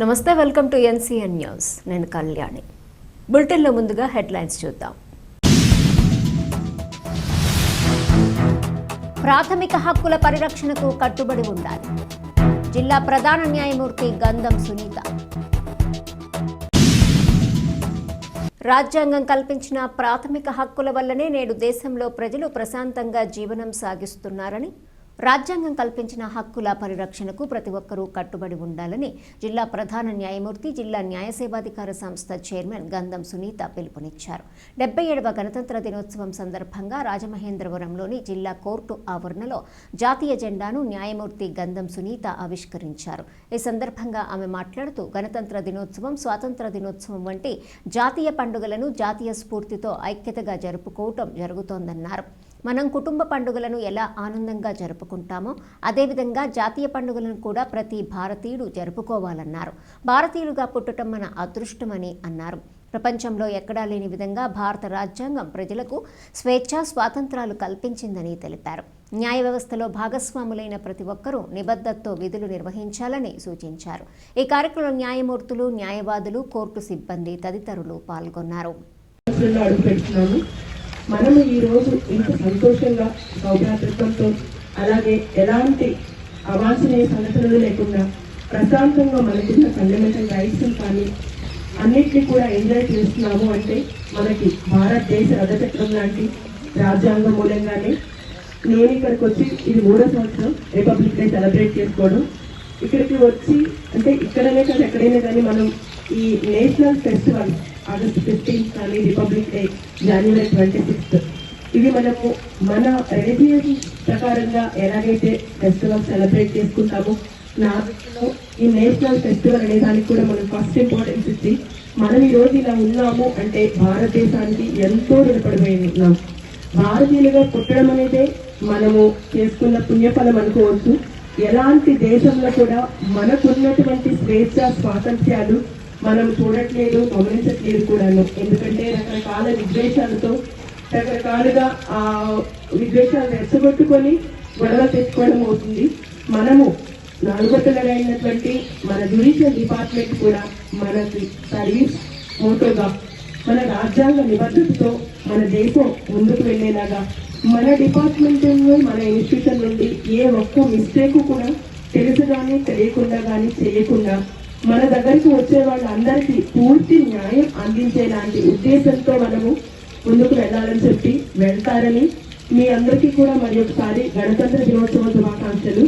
నమస్తే welcome to NCN news. నేను కళ్యాణి. బులెటిన్లో ముందుగా హెడ్లైన్స్ చూద్దాం. ప్రాథమిక హక్కుల పరిరక్షణకు కట్టుబడి ఉండాలి. జిల్లా ప్రధాన న్యాయమూర్తి గంధం సునీత. రాజ్యాంగం కల్పించిన ప్రాథమిక హక్కుల వల్లనే నేడు దేశంలో ప్రజలు ప్రశాంతంగా జీవనం సాగిస్తున్నారని రాజ్యాంగం కల్పించిన హక్కుల పరిరక్షణకు ప్రతి ఒక్కరూ కట్టుబడి ఉండాలని జిల్లా ప్రధాన న్యాయమూర్తి జిల్లా న్యాయ సేవాధికార సంస్థ చైర్మన్ గంధం సునీత పిలుపునిచ్చారు. డెబ్బై ఏడవ గణతంత్ర దినోత్సవం సందర్భంగా రాజమహేంద్రవరంలోని జిల్లా కోర్టు ఆవరణలో జాతీయ జెండాను న్యాయమూర్తి గంధం సునీత ఆవిష్కరించారు. ఈ సందర్భంగా ఆమె మాట్లాడుతూ గణతంత్ర దినోత్సవం స్వాతంత్ర దినోత్సవం వంటి జాతీయ పండుగలను జాతీయ స్ఫూర్తితో ఐక్యతగా జరుపుకోవటం జరుగుతోందన్నారు. మనం కుటుంబ పండుగలను ఎలా ఆనందంగా జరుపుకుంటామో అదేవిధంగా జాతీయ పండుగలను కూడా ప్రతి భారతీయుడు జరుపుకోవాలన్నారు. భారతీయులుగా పుట్టడం మన అదృష్టమని అన్నారు. ప్రపంచంలో ఎక్కడా లేని విధంగా భారత రాజ్యాంగం ప్రజలకు స్వేచ్ఛ స్వాతంత్రాలు కల్పించిందని తెలిపారు. న్యాయ వ్యవస్థలో భాగస్వాములైన ప్రతి ఒక్కరూ నిబద్ధతతో విధులు నిర్వహించాలని సూచించారు. ఈ కార్యక్రమంలో న్యాయమూర్తులు న్యాయవాదులు కోర్టు సిబ్బంది తదితరులు పాల్గొన్నారు. మనం ఈరోజు మనము ఈ రోజు ఇంత సంతోషంగా సౌభ్రాతృత్వంతో అలాగే ఎలాంటి అవాంఛనీయ సంఘటనలు లేకుండా ప్రశాంతంగా మనకున్న ఫండమెంటల్ రైట్స్ కానీ అన్నిటినీ కూడా ఎంజాయ్ చేస్తున్నాము అంటే మనకి భారతదేశ రథచక్రం లాంటి రాజ్యాంగం మూలంగానే నేను ఇక్కడికి వచ్చి ఇది మూడో సంవత్సరం రిపబ్లిక్ డే సెలబ్రేట్ చేసుకోవడం. ఇక్కడికి వచ్చి అంటే ఇక్కడనే కాదు ఎక్కడైనా కానీ మనం ఈ నేషనల్ ఫెస్టివల్ ఆగస్ట్ ఫిఫ్టీన్త్ కానీ republic day January twenty sixth ఇవి మనము మన రెలిజియన్ ప్రకారంగా ఎలాగైతే ఫెస్టివల్ సెలబ్రేట్ చేసుకుంటామో నా దృష్టిలో ఈ నేషనల్ ఫెస్టివల్ అనే దానికి కూడా మనం ఫస్ట్ ఇంపార్టెన్స్ ఇచ్చి మనం ఈరోజు ఇలా ఉన్నాము అంటే భారతదేశానికి ఎంతో రుణపడిపోయి ఉన్నాం భారతీయులుగా పుట్టడం అనేదే మనము చేసుకున్న పుణ్యఫలం అనుకోవచ్చు. ఎలాంటి దేశంలో కూడా మనకున్నటువంటి స్వేచ్ఛ స్వాతంత్ర్యాలు మనం చూడట్లేదు గమనించట్లేదు కూడాను. ఎందుకంటే రకరకాల విద్వేషాలతో రకరకాలుగా ఆ విద్వేషాలు రెచ్చగొట్టుకొని గొడవ తెచ్చుకోవడం అవుతుంది. మనము నలుగొట్టలైనటువంటి మన జ్యుడిషియల్ డిపార్ట్మెంట్ కూడా మనకి సర్వీస్ మోటోగా మన రాజ్యాంగ నిబద్ధతతో మన దేశం ముందుకు వెళ్ళేలాగా మన డిపార్ట్మెంట్ నుండి, మన ఇన్స్టిట్యూషన్ నుండి ఏ ఒక్క మిస్టేక్ కూడా తెలుసు కానీ తెలియకుండా కానీ చేయకుండా మన దగ్గరికి వచ్చే వాళ్ళందరికీ పూర్తి న్యాయం అందించేలాంటి ఉద్దేశంతో మనము ముందుకు వెళ్ళాలని చెప్పి వెళ్తారని మీ అందరికీ కూడా మరి ఒకసారి గణతంత్ర దినోత్సవ శుభాకాంక్షలు.